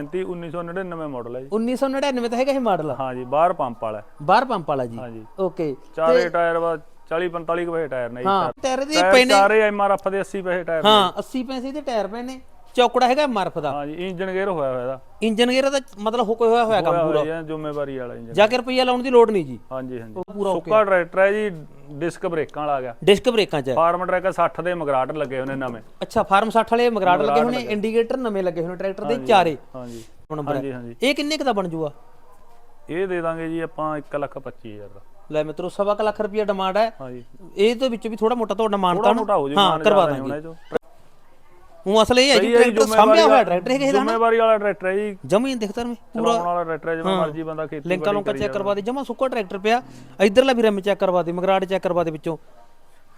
35 1999 model ਹੈ ਜੀ। 1999 ਤਾਂ ਹੈਗਾ ਇਹ ਮਾਡਲ? ਹਾਂ ਜੀ ਬਾਹਰ ਪੰਪ ਵਾਲਾ। ਬਾਹਰ ਪੰਪ ਵਾਲਾ ਜੀ? ਹਾਂ ਜੀ। ਓਕੇ। ਚਾਰੇ ਟਾਇਰ ਵਾ 40 45 ਕੁ ਪੈਸੇ ਟਾਇਰ ਨੇ ਹਾਂ ਟਾਇਰ ਦੇ ਟਾਇਰ ਪਏ ਨੇ ਚਾਰੇ ਐਮਆਰਐਫ ਦੇ 80 ਪੈਸੇ ਟਾਇਰ। ਹਾਂ 80 ਪੈਸੇ ਦੇ ਟਾਇਰ ਪਏ ਨੇ ਚੌਕੜਾ ਹੈਗਾ ਮਰਫ ਦਾ। ਹਾਂ ਜੀ ਇੰਜਨ ਗੇਅਰ ਹੋਇਆ ਹੋਇਆ ਇਹਦਾ। ਇੰਜਨ ਗੇਅਰ ਦਾ ਮਤਲਬ ਹੋ ਹੋਇਆ ਹੋਇਆ ਕੰਮ ਪੂਰਾ। ਜ਼ਿੰਮੇਵਾਰੀ ਵਾਲਾ ਇੰਜਨ ਜਾ ਕੇ ਰੁਪਈਆ ਲਾਉਣ ਦੀ ਲੋੜ ਨਹੀਂ ਜੀ। ਹਾਂਜੀ ਹਾਂਜੀ ਪੂਰਾ ਸੁੱਕਾ ਟਰੈਕਟਰ ਹੈ ਜੀ ਡਿਸਕ ਬ੍ਰੇਕਾਂ ਵਾਲਾ ਆ ਗਿਆ। ਡਿਸਕ ਬ੍ਰੇਕਾਂ 'ਚ। ਫਾਰਮ ਟਰੈਕ 60 ਦੇ ਮਗਰਾਟ ਲੱਗੇ ਨੇ ਨਵੇਂ। ਅੱਛਾ ਫਾਰਮ 60 ਵਾਲੇ ਮਗਰਾਟ ਲੱਗੇ ਨੇ ਇੰਡੀਕੇਟਰ ਨਵੇਂ ਲੱਗੇ ਨੇ ਟਰੈਕਟਰ ਦੇ ਚਾਰੇ। ਨੰਬਰ ਹਾਂਜੀ ਹਾਂਜੀ। ਇਹ ਕਿੰਨੇ ਕੁ ਦਾ ਬਣ ਜੂਗਾ? ਇਹ ਦੇ ਦਾਂਗੇ ਜੀ ਆਪਾਂ 1 ਲੱਖ 25000 ਦਾ। ਲੈ ਮਿੱਤਰੋ ਸਵਾ ਲੱਖ ਰੁਪਈਆ ਡਿਮਾਂਡ ਹੈ। ਇਹ ਤੋਂ ਵਿੱਚ ਵੀ ਥੋੜਾ ਮੋਟਾ ਤੁਹਾਡਾ ਮਾਨਤਾ ਹੋ ਕਰਵਾ ਦਾਂਗੇ। ਹੋਣਾ। ਉਹ ਅਸਲ ਇਹ ਹੈ ਜੀ ਹੈ ਟਰੈਕਟਰ ਸਾਂਭਿਆ ਹੋਇਆ ਟਰੈਕਟਰ ਹੈਗਾ ਇਹਦਾ ਨਾ? ਜ਼ਿੰਮੇਵਾਰੀ ਵਾਲਾ ਟਰੈਕਟਰ ਹੈ ਜੀ। ਜਮੀ ਦੇਖਦਾ ਮੈਂ ਪੂਰਾ ਚਲਾਉਣ ਵਾਲਾ ਟਰੈਕਟਰ ਹੈ ਜਿਵੇਂ ਮਰਜ਼ੀ ਬੰਦਾ ਖੇਤੀ ਲਿੰਕਾਂ ਲੋਕਾਂ ਚੈੱਕ ਕਰਵਾ ਦੇ ਜਮਾ ਸੁੱਕਾ ਟਰੈਕਟਰ ਪਿਆ ਇਧਰਲਾ ਵੀ ਰਿਮ ਚੈੱਕ ਕਰਵਾ ਦੇ ਮਗਰਾੜ ਚੈੱਕ ਕਰਵਾ ਦੇ ਵਿੱਚੋਂ।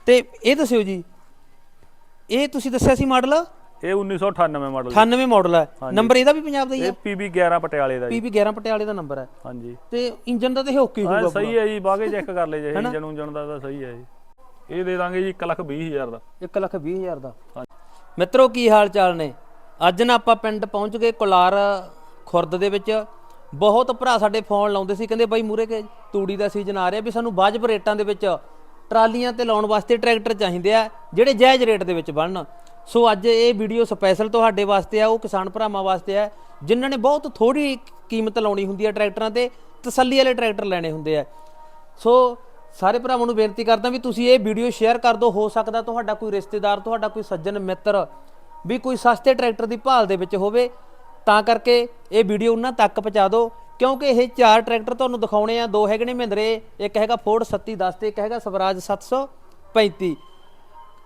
ਤੇ ਇਹ ਦੱਸਿਓ ਜੀ ਇਹ ਤੁਸੀਂ ਦੱਸਿਆ ਸੀ ਮਾਡਲ? ਇਹ 1998 ਮਾਡਲ 98 ਮਾਡਲ ਹੈ। ਨੰਬਰ ਇਹਦਾ ਵੀ ਪੰਜਾਬ ਦਾ ਹੀ ਹੈ? ਇਹ PB 11 ਪਟਿਆਲੇ ਦਾ ਪੀਬੀ 11 ਪਟਿਆਲੇ ਦਾ ਨੰਬਰ ਹੈ। ਹਾਂਜੀ। ਤੇ ਇੰਜਨ ਦਾ ਤੇ ਇਹ ਓਕੇ ਹਾਂ ਹੋਊਗਾ ਸਹੀ ਹੈ ਜੀ ਬਾਗੇ ਚੈੱਕ ਕਰ ਲੈ ਜੇ ਇੰਜਨ ਉਂਜਨ ਦਾ ਤਾਂ ਸਹੀ ਹੈ ਜੀ। ਇਹ ਦੇ ਦਾਂਗੇ ਜੀ 1 ਲੱਖ 20000 ਦਾ। 1 ਲੱਖ 20 ਹਜ਼ਾਰ ਦਾ। ਮਿੱਤਰੋ, ਕੀ ਹਾਲ ਚਾਲ ਨੇ? ਅੱਜ ਨਾ ਆਪਾਂ ਪਿੰਡ ਪਹੁੰਚ ਗਏ ਕੋਲਾਰ ਖੁਰਦ ਦੇ ਵਿੱਚ। ਬਹੁਤ ਭਰਾ ਸਾਡੇ ਫੋਨ ਲਾਉਂਦੇ ਸੀ, ਕਹਿੰਦੇ ਬਾਈ ਮੂਰੇ ਕੇ ਤੂੜੀ ਦਾ ਸੀਜ਼ਨ ਆ ਰਿਹਾ ਵੀ ਸਾਨੂੰ ਵਾਜਬ ਰੇਟਾਂ ਦੇ ਵਿੱਚ ਟਰਾਲੀਆਂ ਤੇ ਲਾਉਣ ਵਾਸਤੇ ਟਰੈਕਟਰ ਚਾਹੀਦੇ ਆ, ਜਿਹੜੇ ਜਾਇਜ਼ ਰੇਟ ਦੇ ਵਿੱਚ ਬਣਨ। ਸੋ ਅੱਜ ਇਹ ਵੀਡੀਓ ਸਪੈਸ਼ਲ ਤੁਹਾਡੇ ਵਾਸਤੇ ਆ, ਉਹ ਕਿਸਾਨ ਭਰਾਵਾਂ ਵਾਸਤੇ ਆ, ਜਿਨ੍ਹਾਂ ਨੇ ਬਹੁਤ ਥੋੜੀ ਕੀਮਤ ਲਾਉਣੀ ਹੁੰਦੀ ਹੈ ਟਰੈਕਟਰਾਂ ਤੇ, ਤਸੱਲੀ ਵਾਲੇ ਟਰੈਕਟਰ ਲੈਣੇ ਹੁੰਦੇ ਆ। ਸੋ ਸਾਰੇ ਭਰਾਵਾਂ ਨੂੰ ਬੇਨਤੀ ਕਰਦਾ ਵੀ ਤੁਸੀਂ ਇਹ ਵੀਡੀਓ ਸ਼ੇਅਰ ਕਰ ਦਿਓ, ਹੋ ਸਕਦਾ ਤੁਹਾਡਾ ਕੋਈ ਰਿਸ਼ਤੇਦਾਰ, ਤੁਹਾਡਾ ਕੋਈ ਸੱਜਣ ਮਿੱਤਰ ਵੀ ਕੋਈ ਸਸਤੇ ਟਰੈਕਟਰ ਦੀ ਭਾਲ ਦੇ ਵਿੱਚ ਹੋਵੇ, ਤਾਂ ਕਰਕੇ ਇਹ ਵੀਡੀਓ ਉਹਨਾਂ ਤੱਕ ਪਹੁੰਚਾ ਦਿਓ, ਕਿਉਂਕਿ ਇਹ ਚਾਰ ਟਰੈਕਟਰ ਤੁਹਾਨੂੰ ਦਿਖਾਉਣੇ ਆ, ਦੋ ਹੈਗੇ ਨੇ ਮਹਿੰਦਰੇ, ਇੱਕ ਹੈਗਾ ਫੋਰਡ 3710 ਤੇ ਇੱਕ ਹੈਗਾ ਸਵਰਾਜ 735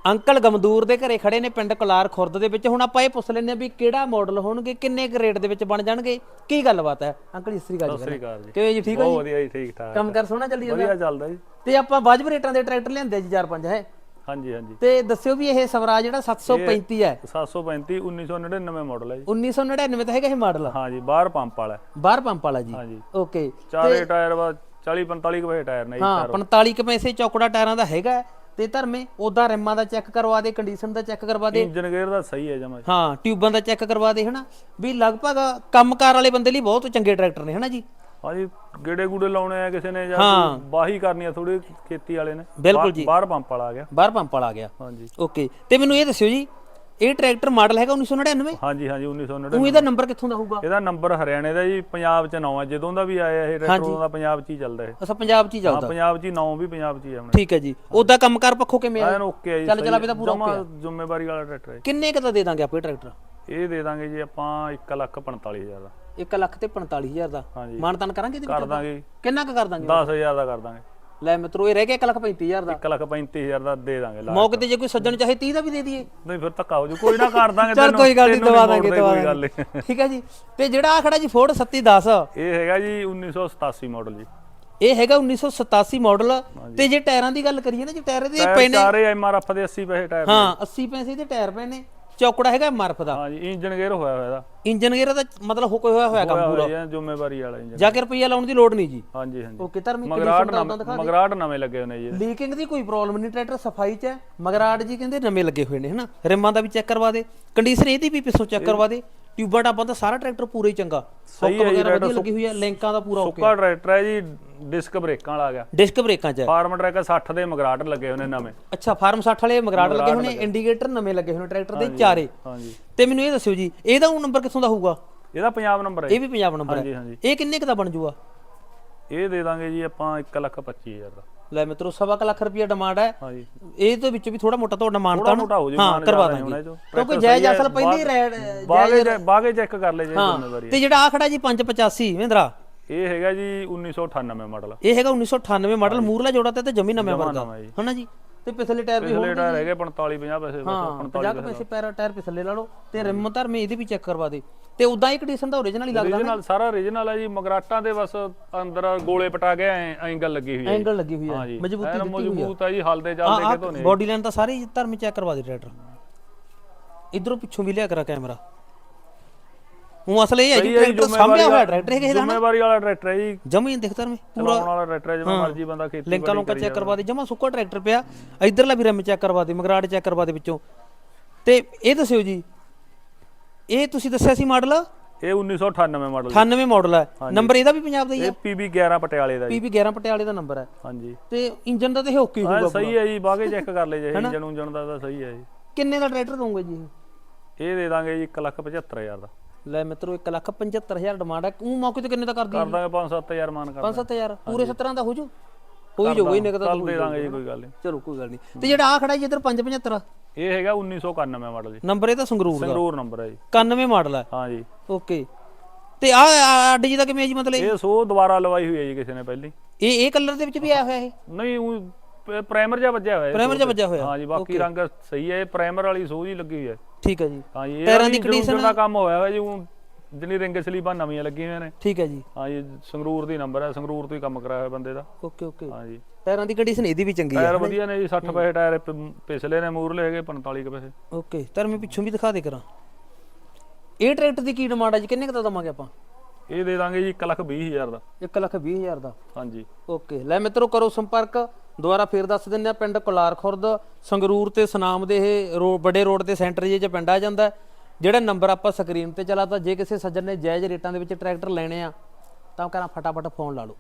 ਅੰਕਲ ਗਮਦੂਰ ਦੇ ਘਰੇ ਖੜੇ ਨੇ ਪਿੰਡ ਕਲਾਰ ਖੁਰਦ ਦੇ ਵਿੱਚ। ਹੁਣ ਆਪਾਂ ਇਹ ਪੁੱਛ ਲੈਂਦੇ ਆ ਵੀ ਕਿਹੜਾ ਮਾਡਲ ਹੋਣਗੇ ਕਿੰਨੇ ਕੁ ਰੇਟ ਦੇ ਵਿੱਚ ਬਣ ਜਾਣਗੇ? ਕੀ ਗੱਲਬਾਤ ਹੈ? ਅੰਕਲ ਜੀ ਸ੍ਰੀ ਸਤਿ ਸ੍ਰੀ ਅਕਾਲ ਜੀ। ਕਿਵੇਂ ਜੀ ਠੀਕ ਹੋ ਬਹੁਤ ਜੀ ਵਧੀਆ ਜੀ ਠੀਕ ਠਾਕ। ਕੰਮ ਕਰ ਸੋਹਣਾ ਚੱਲੀ ਜਾਂਦਾ? ਵਧੀਆ ਚੱਲਦਾ ਜੀ। ਤੇ ਆਪਾਂ ਵਾਜਬ ਰੇਟਾਂ ਦੇ ਟਰੈਕਟਰ ਲਿਆਂਦੇ ਜੀ ਚਾਰ ਪੰਜ ਹੈ? ਹਾਂਜੀ ਹਾਂਜੀ। ਤੇ ਦੱਸਿਓ ਵੀ ਇਹ ਸਵਰਾਜ ਜਿਹੜਾ 735 ਹੈ। 735 1999 ਮਾਡਲ ਹੈ ਜੀ। 1999 ਤਾਂ ਹੈਗਾ ਇਹ ਮਾਡਲ ਹਾਂ ਜੀ ਬਾਹਰ ਪੰਪ ਵਾਲਾ। ਬਾਹਰ ਪੰਪ ਵਾਲਾ ਜੀ? ਹਾਂਜੀ ਓਕੇ ਚਾਰੇ ਟਾਇਰ ਵਾ 40 45 ਕੁ ਟਾਇਰ ਨੇ ਜੀ ਹਾਂ 45 ਕੁ ਪੈਸੇ ਚੌਕੜਾ ਟਾਇਰਾਂ ਦਾ ਹੈਗਾ। ਤੇ ਧਰਮੇ ਉਹਦਾ ਰਿਮਾਂ ਦਾ ਚੈੱਕ ਕਰਵਾ ਦੇ ਕੰਡੀਸ਼ਨ ਦਾ ਚੈੱਕ ਕਰਵਾ ਦੇ। ਇੰਜਨ ਗੇਅਰ ਦਾ ਸਹੀ ਹੈ ਜਮਾ ਹਾਂ ਟਿਊਬਾਂ ਦਾ ਚੈੱਕ ਕਰਵਾ ਦੇ ਹਨਾ? ਵੀ ਲਗਭਗ ਕੰਮਕਾਰ ਵਾਲੇ ਬੰਦੇ ਲਈ ਬਹੁਤ ਚੰਗੇ ਟਰੈਕਟਰ ਨੇ ਹਨਾ ਜੀ? ਹਾਂਜੀ ਗੇੜੇ ਗੂੜੇ ਲਾਉਣੇ ਆ ਕਿਸੇ ਨੇ ਜਾਂ ਹਾਂ। ਕੋਈ ਵਾਹੀ ਕਰਨੀ ਆ ਥੋੜੀ ਖੇਤੀ ਵਾਲੇ ਨੇ। ਬਿਲਕੁਲ ਜੀ। ਬਾਹਰ ਪੰਪ ਵਾਲਾ ਆ ਗਿਆ। ਬਾਹਰ ਪੰਪ ਵਾਲਾ ਆ ਗਿਆ। ਹਾਂਜੀ। ਓਕੇ। ਤੇ ਮੈਨੂੰ ਇਹ ਦੱਸਿਓ ਜੀ ਇਹ ਟਰੈਕਟਰ ਮਾਡਲ ਹੈਗਾ 1999 ਹਾਂਜੀ ਹਾਂਜੀ 1999 ਉਹ ਇਹਦਾ ਨੰਬਰ ਕਿੱਥੋਂ ਦਾ ਹੋਊਗਾ? ਇਹਦਾ ਨੰਬਰ ਹਰਿਆਣੇ ਦਾ ਜੀ ਪੰਜਾਬ ਚ 9 ਹੈ ਜਦੋਂ ਦਾ ਵੀ ਆਇਆ ਇਹ ਟਰੈਕਟਰ ਉਦੋਂ ਦਾ ਪੰਜਾਬ ਚ ਹੀ ਚੱਲਦਾ ਇਹ। ਅਸਾਂ ਪੰਜਾਬ 'ਚ ਹੀ ਹਾਂ ਚੱਲਦਾ ਪੰਜਾਬ ਚ ਹੀ 9 ਵੀ ਪੰਜਾਬ ਚ ਹੀ ਹੁਣ ਠੀਕ ਹੈ ਜੀ। ਉਹਦਾ ਕੰਮਕਾਰ ਪੱਖੋਂ ਕਿਵੇਂ ਆ? ਐਨ ਓਕੇ ਹੈ ਜੀ ਚੱਲ ਚਲਾ ਵੀ ਤਾਂ ਪੂਰਾ ਜਮਾ ਜ਼ਿੰਮੇਵਾਰੀ ਵਾਲਾ ਟਰੈਕਟਰ ਹੈ ਕਿੰਨੇ ਕੁ ਦਾ ਦੇ ਦਾਂਗੇ ਆਪਾਂ ਇਹ ਟਰੈਕਟਰ? ਇਹ ਦੇ ਦਾਂਗੇ ਜੀ ਆਪਾਂ 1 ਲੱਖ 45000 ਦਾ। 1 ਲੱਖ ਤੇ 45000 ਦਾ। ਮਾਨਤਾਨ ਕਰਾਂਗੇ ਇਹਦੇ ਕਰ ਦਾਂਗੇ ਕਿੰਨਾ ਕੁ ਕਰ ਦਾਂਗੇ? 10000 ਦਾ ਕਰ ਦਾਂਗੇ। ਲੈ ਮਿੱਤਰੋ ਇਹ ਰਹਿ ਗਿਆ 1 ਲੱਖ 35000 ਦਾ। 1 ਲੱਖ 35000 ਦਾ ਦੇ ਦਾਂਗੇ ਲਾ ਮੌਕੇ ਤੇ ਜੇ ਕੋਈ ਸੱਜਣ ਚਾਹੇ 30 ਦਾ ਵੀ ਦੇ ਦਈਏ। ਨਹੀਂ ਫਿਰ ਧੱਕਾ ਹੋ ਜੂ ਕੋਈ ਨਾ ਕਰ ਦਾਂਗੇ ਚਲ ਕੋਈ ਗੱਲ ਨਹੀਂ ਦਵਾ ਦਾਂਗੇ ਦਵਾ ਦਾਂਗੇ। ਠੀਕ ਹੈ ਜੀ। ਤੇ ਜਿਹੜਾ ਆ ਖੜਾ ਜੀ ਫੋਰਡ 3710 ਇਹ ਹੈਗਾ ਜੀ 1987 ਮਾਡਲ ਜੀ। ਇਹ ਹੈਗਾ 1987 ਮਾਡਲ ਤੇ ਜੇ ਟਾਇਰਾਂ ਦੀ ਗੱਲ ਕਰੀਏ ਨਾ ਜੇ ਟਾਇਰ ਦੇ ਨੇ ਚਾਰੇ ਐਮਆਰਐਫ ਦੇ 80 ਪੈਸੇ ਟਾਇਰ ਹਾਂ 80 ਪੈਸੇ ਦੇ ਟਾਇਰ ਨੇ ਚੌਕੜਾ ਹੈਗਾ ਮਰਫ ਦਾ। ਹਾਂ ਜੀ ਇੰਜਨ ਗੇਅਰ ਹੋਇਆ ਹੋਇਆ ਇਹਦਾ। ਇੰਜਨ ਗੇਅਰ ਦਾ ਮਤਲਬ ਹੋ ਹੋਇਆ ਹੋਇਆ ਕੰਮ ਪੂਰਾ? ਹੋਇਆ ਜ਼ਿੰਮੇਵਾਰੀ ਵਾਲਾ ਇੰਜਨ ਜਾ ਕੇ ਰੁਪਈਆ ਲਾਉਣ ਦੀ ਲੋੜ ਨਹੀਂ ਜੀ। ਹਾਂਜੀ ਹਾਂਜੀ। ਓਕੇ ਧਰਮੀ ਮਗਰਾਟ ਕੰਡੀਸ਼ਨ ਨਵੇਂ ਲੱਗੇ ਨੇ ਜੀ। ਲੀਕਿੰਗ ਦੀ ਕੋਈ ਪ੍ਰੋਬਲਮ ਨਹੀਂ ਟਰੈਕਟਰ ਸਫ਼ਾਈ 'ਚ ਹੈ। ਮਗਰਾੜ ਜੀ ਕਹਿੰਦੇ ਨਵੇਂ ਲੱਗੇ ਹੋਏ ਨੇ ਹਨਾ? ਰਿਮਾਂ ਦਾ ਵੀ ਚੈੱਕ ਕਰਵਾ ਦੇ। ਕੰਡੀਸ਼ਨ ਇਹਦੀ ਵੀ ਪਿੱਛੋਂ ਚੈੱਕ ਕਰਵਾ ਦੇ। ਟਿਊਬਾਂ ਟਾਬਾਂ ਦਾ ਸਾਰਾ ਟਰੈਕਟਰ ਪੂਰਾ ਹੀ ਚੰਗਾ। ਜੀ, ਵਗੈਰਾ ਵਧੀਆ ਲੱਗੀ ਹੋਈ ਹੈ ਲਿੰਕਾਂ ਦਾ ਪੂਰਾ ਓਕੇ ਸੁੱਕਾ ਟਰੈਕਟਰ ਹੈ ਜੀ ਡਿਸਕ ਬ੍ਰੇਕਾਂ ਵਾਲਾ ਆ ਗਿਆ। ਡਿਸਕ ਬ੍ਰੇਕਾਂ 'ਚ? ਫਾਰਮ ਟਰੈਕ 60 ਦੇ ਮਗਰਾਟ ਲੱਗੇ ਨੇ ਨਵੇਂ। ਅੱਛਾ ਫਾਰਮ 60 ਵਾਲੇ ਮਗਰਾੜ ਲੱਗੇ ਨੇ ਇੰਡੀਕੇਟਰ ਨਵੇਂ ਲੱਗੇ ਨੇ ਟਰੈਕਟਰ ਦੇ ਚਾਰੇ। ਹਾਂਜੀ। ਤੇ ਮੈਨੂੰ ਇਹ ਦੱਸਿਓ ਜੀ ਇਹਦਾ ਉਹ ਨੰਬਰ ਕਿੱਥੋਂ ਦਾ ਹੋਊਗਾ? ਇਹਦਾ ਪੰਜਾਬ ਨੰਬਰ ਹੈ ਇਹ ਵੀ ਪੰਜਾਬ ਨੰਬਰ ਹੈ। ਹਾਂਜੀ ਇਹ ਕਿੰਨੇ ਕੁ ਦਾ ਬਣ ਜੂਗਾ? ਇਹ ਦੇ ਦਾਂਗੇ ਜੀ ਆਪਾਂ 1 ਲੱਖ 25000 ਦਾ। ਲੈ ਮਿੱਤਰੋ ਸਵਾ ਲੱਖ ਰੁਪਏ ਡਿਮਾਂਡ ਹੈ। ਹਾਂਜੀ। ਇਹ ਤੋਂ ਵਿੱਚ ਵੀ ਥੋੜਾ ਮੋਟਾ ਤੁਹਾਡਾ ਮਾਨਤਾ ਥੋੜਾ ਮੋਟਾ ਹੋ ਕਰਵਾ ਦਾਂਗੇ। ਹੋਣਾ। ਕਿਉਂਕਿ ਜਾਇਜ਼ ਅਸਲ ਪਹਿਲੀ ਰੈਡ ਬਾਗੇ ਚੈੱਕ ਕਰ ਲੈ ਜੀ ਜ਼ਿੰਮੇਵਾਰੀ। ਤੇ ਜਿਹੜਾ ਆ ਖੜਾ ਜੀ 585 ਮਹਿੰਦਰਾ। ਇਹ ਹੈਗਾ ਜੀ 1998 ਮਾਡਲ ਇਹ ਹੈਗਾ 1998 ਮਾਡਲ ਮੂਰਲਾ ਜੋੜਾ ਤੇ ਤੇ ਜਮੀ ਨਵੇਂ ਵਰਗਾ। ਹਨਾ ਜੀ? ਤੇ ਪਿਛਲੇ ਟਾਇਰ ਵੀ ਪਿਛਲੇ ਟਾਇਰ ਹੈਗੇ 45 50 ਪੈਸੇ ਬਸ ਹਾਂ 50 ਕੁ ਪੈਸੇ ਪੈਰ ਟਾਇਰ ਪਿਛਲੇ ਲਾ ਲਓ ਤੇ ਰਿਮ ਧਰਮੇ ਇਹਦੇ ਵੀ ਚੈੱਕ ਕਰਵਾ ਦੇ। ਤੇ ਉਦਾਂ ਹੀ ਕੰਡੀਸ਼ਨ ਦਾ ਓਰੀਜਨਲ ਹੀ ਲੱਗਦਾ ਰੀਜਨਲ ਸਾਰਾ ਰੀਜਨਲ ਹੈ ਜੀ ਮਗਰਾਟਾਂ ਦੇ ਬਸ ਅੰਦਰ ਗੋਲੇ ਪਟਾ ਐ ਐਂਗਲ ਲੱਗੀ ਹੋਈ ਹੈ ਐਂਗਲ ਲੱਗੀ ਹੋਈ ਹੈ ਮਜ਼ਬੂਤੀ ਦਿੱਤੀ ਹੋਈ ਹੈ। ਮਜ਼ਬੂਤ ਹੈ ਜੀ ਹਲਦੇ ਚੱਲਦੇ ਕਿਤੋਂ ਨਹੀਂ ਬਾਡੀ ਲਾਈਨ ਤਾਂ ਸਾਰੀ ਧਰਮੇ ਚੈੱਕ ਕਰਵਾ ਦੇ ਟਰੈਕਟਰ। ਇਧਰੋਂ ਪਿੱਛੋਂ ਵੀ ਲਿਆ ਕਰਾ ਕੈਮਰਾ ਉਹ ਅਸਲ ਇਹ ਹੈ ਜੀ ਟਰੈਕਟਰ ਸਾਂਭਿਆ ਹੋਇਆ ਟਰੈਕਟਰ ਹੈਗਾ ਇਹਦਾ ਨਾ। ਜ਼ਿੰਮੇਵਾਰੀ ਵਾਲਾ ਟਰੈਕਟਰ ਹੈ ਜੀ। ਜਮੀ ਦਿਖਦਾ ਰਮੇ ਚਲਾਉਣ ਵਾਲਾ ਟਰੈਕਟਰ ਹੈ ਜਿਵੇਂ ਮਰਜ਼ੀ ਬੰਦਾ ਖੇਤੀ ਲਿੰਕਾਂ ਲੋਕਾਂ ਚੈੱਕ ਕਰਵਾ ਦੇ ਜਮਾ ਸੁੱਕਾ ਟਰੈਕਟਰ ਪਿਆ ਇਧਰਲਾ ਵੀ ਰਿਮ ਚੈੱਕ ਕਰਵਾ ਦੇ ਮਗਰਾੜ ਚੈੱਕ ਕਰਵਾ ਦੇ ਵਿੱਚੋਂ। ਤੇ ਇਹ ਦੱਸਿਓ ਜੀ ਇਹ ਤੁਸੀਂ ਦੱਸਿਆ ਸੀ ਮਾਡਲ ਇਹ 1998 ਮਾਡਲ 98 ਮਾਡਲ ਹੈ। ਨੰਬਰ ਇਹਦਾ ਵੀ ਪੰਜਾਬ ਦਾ ਹੀ ਇਹ ਹੈ PB 11 ਪਟਿਆਲੇ ਦਾ ਜੀ। ਪੀਪੀ 11 ਪਟਿਆਲੇ ਦਾ ਨੰਬਰ ਹੈ। ਹਾਂਜੀ। ਤੇ ਇੰਜਨ ਦਾ ਤੇ ਇਹ ਓਕੇ ਹਾਂ ਹੋਊਗਾ ਸਹੀ ਹੈ ਜੀ ਬਾਗੇ ਚੈੱਕ ਕਰ ਲੈ ਜੇ ਇੰਜਨ ਉਂਜਨ ਦਾ ਤਾਂ ਸਹੀ ਹੈ ਜੀ। ਕਿੰਨੇ ਦਾ ਟਰੈਕਟਰ ਦਊਂਗੇ ਜੀ? ਇਹ? ਇਹ ਦੇ ਦਾਂਗੇ ਜੀ 175000 ਦਾ। ਲੈ ਮਿੱਤਰੋ 1,75,000 ਡਿਮਾਂਡ ਹੈ ਉਹ ਮੌਕੇ ਤੇ ਕਿੰਨੇ ਦਾ ਕਰਦੀ ਕਰ ਦਾਂਗੇ 5-7000 ਮਾਨ ਕਰ 5-7000 ਪੂਰੇ 17 ਦਾ ਹੋ ਜੂ? ਹੋ ਹੀ ਜਾਊਗਾ ਹੀ ਨਿਕਦਾ ਕੱਲ ਦੇ ਦਾਂਗੇ ਜੀ ਕੋਈ ਗੱਲ ਨਹੀਂ। ਚਲੋ ਕੋਈ ਗੱਲ ਨਹੀਂ। ਤੇ ਜਿਹੜਾ ਆ ਖੜਾ ਜੀ ਇਧਰ 575 ਇਹ ਹੈਗਾ 1991 ਮਾਡਲ ਜੀ। ਨੰਬਰ ਇਹ ਤਾਂ ਸੰਗਰੂਰ ਦਾ। ਸੰਗਰੂਰ ਨੰਬਰ ਹੈ ਜੀ। 91 ਮਾਡਲ ਹੈ ਹਾਂ ਜੀ ਓਕੇ। ਤੇ ਆ ਅੱਡ ਜੀ ਦਾ ਕਿਵੇਂ ਹੈ ਜੀ ਮਤਲਬ ਇਹ? ਇਹ ਸੋ ਦੁਬਾਰਾ ਲਵਾਈ ਹੋਈ ਹੈ ਜੀ ਕਿਸੇ ਨੇ ਪਹਿਲੀ। ਇਹ ਇਹ ਕਲਰ ਦੇ ਵਿੱਚ ਵੀ ਆਇਆ ਹੋਇਆ ਇਹ? ਨਹੀਂ ਉਹ ਪ੍ਰਾਈਮਰ ਜਿਹਾ ਵੱਜਿਆ ਹੋਇਆ ਪ੍ਰਾਈਮਰ ਜਿਹਾ ਵੱਜਿਆ ਹੋਇਆ। ਹਾਂ ਜੀ ਬਾਕੀ ਰੰਗ ਸਹੀ ਹੈ ਇਹ ਪ੍ਰਾਈਮਰ ਵਾਲੀ ਸੋਝ ਹੀ ਲੱਗੀ ਹੋਈ ਹੈ। ਠੀਕ ਹੈ ਜੀ। ਹਾਂ ਜੀ ਟਾਇਰਾਂ ਦੀ ਕੰਡੀਸ਼ਨ ਦਾ ਕੰਮ ਹੋਇਆ ਹੋਇਆ ਜੀ ਜਿਹੜੀ ਰਿੰਗ ਸਲੀਬਾਂ ਨਵੀਆਂ ਲੱਗੀਆਂ ਹੋਈਆਂ ਨੇ। ਠੀਕ ਹੈ ਜੀ। ਹਾਂ ਜੀ ਸੰਗਰੂਰ ਦੀ ਨੰਬਰ ਹੈ ਸੰਗਰੂਰ ਤੋਂ ਹੀ ਕੰਮ ਕਰਾਇਆ ਹੋਇਆ ਬੰਦੇ ਦਾ। Okay okay. ਹਾਂ ਜੀ। ਟਾਇਰਾਂ ਦੀ ਕੰਡੀਸ਼ਨ ਇਹਦੀ ਵੀ ਚੰਗੀ ਹੈ। ਟਾਇਰ ਵਧੀਆ ਨੇ ਜੀ 60 ਪੈਸੇ ਟਾਇਰ ਪਿਛਲੇ ਨੇ ਮੂਰਲੇ ਹੈਗੇ 45 ਕੁ ਪੈਸੇ। ਓਕੇ ਤਾਂ ਮੈਂ ਪਿੱਛੋਂ ਵੀ ਦਿਖਾ ਦੇ ਕਰਾਂ। ਇਹ ਟਰੈਕਟਰ ਦੀ ਕੀ ਡਿਮਾਂਡ ਹੈ ਜੀ? ਕਿੰਨੇ ਕੁ ਦਾ ਦਵਾਂਗੇ ਆਪਾਂ? ਇਹ ਦੇ ਦਾਂਗੇ ਜੀ 1 ਲੱਖ 20 ਹਜ਼ਾਰ ਦਾ। 1 ਲੱਖ 20 ਹਜ਼ਾਰ ਦਾ। ਹਾਂਜੀ। ਓਕੇ ਲੈ ਮਿੱਤਰੋ ਕਰੋ ਸੰਪਰਕ। ਦੁਬਾਰਾ ਫੇਰ ਦੱਸ ਦਿੰਦੇ ਆ ਪਿੰਡ ਕੁਲਾਰ ਖੁਰਦ ਸੰਗਰੂਰ ਤੇ ਸੁਨਾਮ ਦੇ ਇਹ ਵੱਡੇ ਰੋਡ ਤੇ ਸੈਂਟਰ ਜੇ ਚ ਪਿੰਡ ਆ ਜਾਂਦਾ। ਜਿਹੜਾ ਨੰਬਰ ਆਪਾਂ ਸਕਰੀਨ ਤੇ ਚਲਾਤਾ ਜੇ ਕਿਸੇ ਸੱਜਣ ਨੇ ਜਾਇਜ਼ ਰੇਟਾਂ ਦੇ ਵਿੱਚ ਟਰੈਕਟਰ ਲੈਣੇ ਆ ਤਾਂ ਕਰਾਂ ਫਟਾਫਟ ਫੋਨ ਲਾ ਲਓ।